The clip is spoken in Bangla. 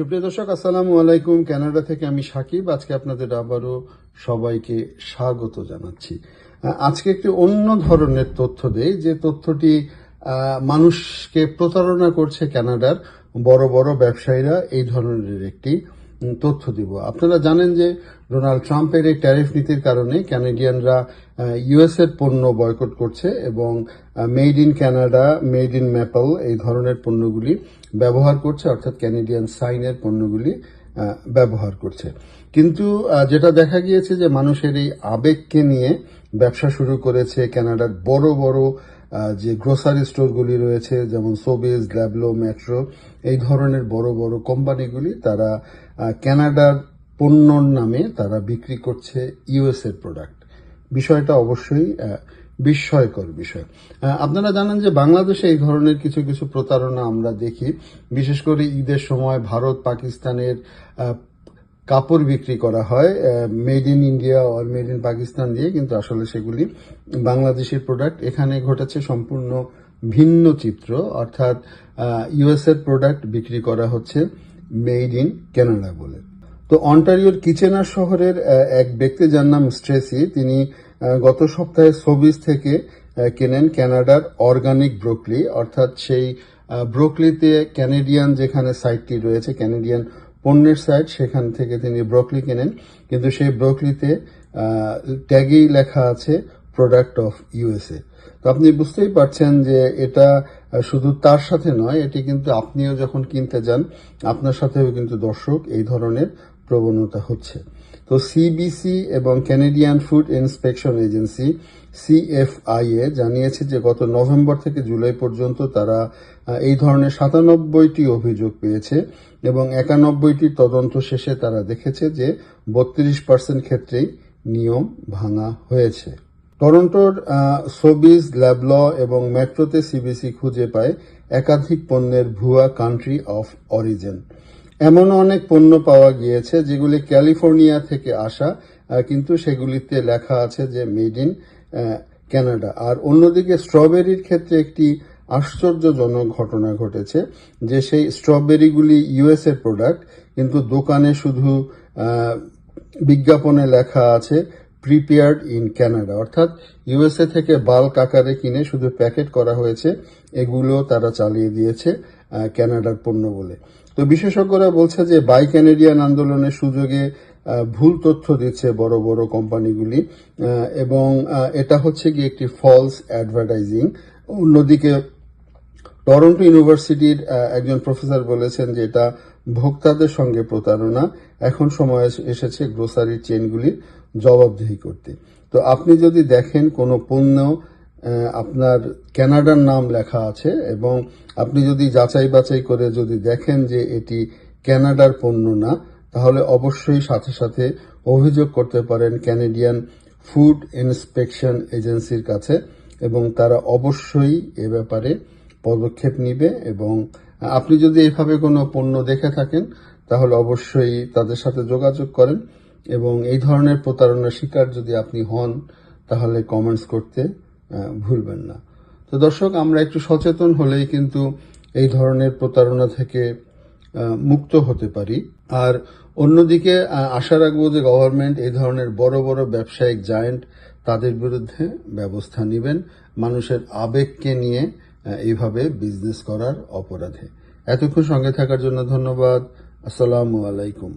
সুপ্রিয় দর্শক, আসসালামু আলাইকুম। ক্যানাডা থেকে আমি সাকিব। আজকে আপনাদের আবারও সবাইকে স্বাগত জানাচ্ছি। আজকে একটি অন্য ধরনের তথ্য দেই। যে তথ্যটি মানুষকে প্রতারণা করছে ক্যানাডার বড় বড় ব্যবসায়ীরা, এই ধরনের একটি তথ্য দিব। আপনারা জানেন যে ডোনাল্ড ট্রাম্পের এই ট্যারিফ নীতির কারণে ক্যানাডিয়ানরা ইউএস এর পণ্য বয়কট করছে এবং made in Canada made in maple এই ধরনের পণ্যগুলি ব্যবহার করছে, অর্থাৎ ক্যানাডিয়ান সাইনের পণ্যগুলি ব্যবহার করছে। কিন্তু যেটা দেখা গিয়েছে যে মানুষের এই আবেগকে নিয়ে ব্যবসা শুরু করেছে ক্যানাডার বড় বড় যে গ্রোসারি স্টোরগুলি রয়েছে, যেমন সোবিস গ্ল্যাবলো মেট্রো এই ধরনের বড় বড় কোম্পানিগুলি তারা ক্যানাডার পণ্যর নামে তারা বিক্রি করছে ইউএস এর প্রোডাক্ট বিষয়টা অবশ্যই বিস্ময়কর বিষয়। আপনারা জানেন যে বাংলাদেশে এই ধরনের কিছু কিছু প্রতারণা আমরা দেখি। বিশেষ করে ঈদের সময় ভারত, পাকিস্তানের কাপড় বিক্রি করা হয় made in India or made in Pakistan দিয়ে, কিন্তু আসলে সেগুলি বাংলাদেশের প্রোডাক্ট এখানে ঘটেছে সম্পূর্ণ ভিন্ন চিত্র, অর্থাৎ ইউএস এর প্রোডাক্ট বিক্রি করা হচ্ছে মেড ইন ক্যানাডা বলে। তো অন্টারিওর কিচেনার শহরের এক ব্যক্তি যার নাম স্ট্রেসি, তিনি গত সপ্তাহে সোবিস থেকে কেনেন ক্যানাডার অর্গানিক ব্রোকলি, অর্থাৎ সেই ব্রোকলিতে ক্যানেডিয়ান যেখানে সাইটটি রয়েছে, ক্যানেডিয়ান পণ্যের সাইট সেখান থেকে তিনি ব্রোকলি কেনেন। কিন্তু সেই ব্রোকলিতে ট্যাগেই লেখা আছে প্রোডাক্ট অফ ইউএসএ তো আপনি বুঝতেই পারছেন যে এটা শুধু তার সাথে নয়, এটি কিন্তু আপনিও যখন কিনতে যান, আপনার সাথেও কিন্তু দর্শক এই ধরনের প্রবণতা হচ্ছে। তো সিবিসি এবং Canadian food inspection agency CFIA জানিয়েছে যে গত নভেম্বর থেকে জুলাই পর্যন্ত তারা এই ধরনের সাতানব্বইটি অভিযোগ পেয়েছে এবং একানব্বইটি তদন্ত শেষে তারা দেখেছে যে বত্রিশ পার্সেন্ট ক্ষেত্রেই নিয়ম ভাঙা হয়েছে। টরন্টোর সোবিস ল্যাবল এবং মেট্রোতে সিবিসি খুঁজে পায় একাধিক পণ্যের ভুয়া কান্ট্রি অফ অরিজিন এমন অনেক পণ্য পাওয়া গিয়েছে যেগুলি ক্যালিফোর্নিয়া থেকে আসা কিন্তু সেগুলিতে লেখা আছে যে মেড ইন ক্যানাডা। আর অন্যদিকে স্ট্রবেরির ক্ষেত্রে একটি আশ্চর্যজনক ঘটনা ঘটেছে যে সেই স্ট্রবেরিগুলি ইউএস এর প্রোডাক্ট, কিন্তু দোকানে শুধু বিজ্ঞাপনে লেখা আছে, প্রিপেয়ার্ড ইন ক্যানাডা অর্থাৎ ইউএসএ থেকে বাল্ক আকারে কিনে শুধু প্যাকেট করা হয়েছে, এগুলো তারা চালিয়ে দিয়েছে ক্যানাডার পণ্য বলে। তো বিশেষজ্ঞরা বলছে যে বাই ক্যানেডিয়ান আন্দোলনের সুযোগে ভুল তথ্য দিচ্ছে বড় বড় কোম্পানিগুলি এবং এটা হচ্ছে কি একটি ফলস অ্যাডভার্টাইজিং অন্যদিকে, টরন্টো ইউনিভার্সিটির একজন প্রফেসর বলেছেন যে এটা ভোক্তাদের সঙ্গে প্রতারণা, এখন সময় এসেছে গ্রোসারি চেনগুলির জবাবদিহি করতে। তো আপনি যদি দেখেন কোনো পণ্য আপনার ক্যানাডার নাম লেখা আছে এবং আপনি যদি যাচাই বাছাই করে যদি দেখেন যে এটি ক্যানাডার পণ্য না, তাহলে অবশ্যই সাথে সাথে অভিযোগ করতে পারেন ক্যানেডিয়ান ফুড ইন্সপেকশন এজেন্সির কাছে এবং তারা অবশ্যই এ ব্যাপারে পদক্ষেপ নিবে এবং আপনি যদি এভাবে কোনো পণ্য দেখে থাকেন, তাহলে অবশ্যই তাদের সাথে যোগাযোগ করেন এবং এই ধরনের প্রতারণার শিকার যদি আপনি হন, তাহলে কমেন্টস করতে ভুলবেন না। তো দর্শক, আমরা একটু সচেতন হলেই কিন্তু এই ধরনের প্রতারণা থেকে মুক্ত হতে পারি। আর অন্যদিকে আশা রাখব যে গভর্নমেন্ট এই ধরনের বড় বড় ব্যবসায়িক জায়েন্ট তাদের বিরুদ্ধে ব্যবস্থা নেবেন, মানুষের আবেগকে নিয়ে এইভাবে বিজনেস করার অপরাধে। এতক্ষণ সঙ্গে থাকার জন্য ধন্যবাদ। আসসালামু আলাইকুম।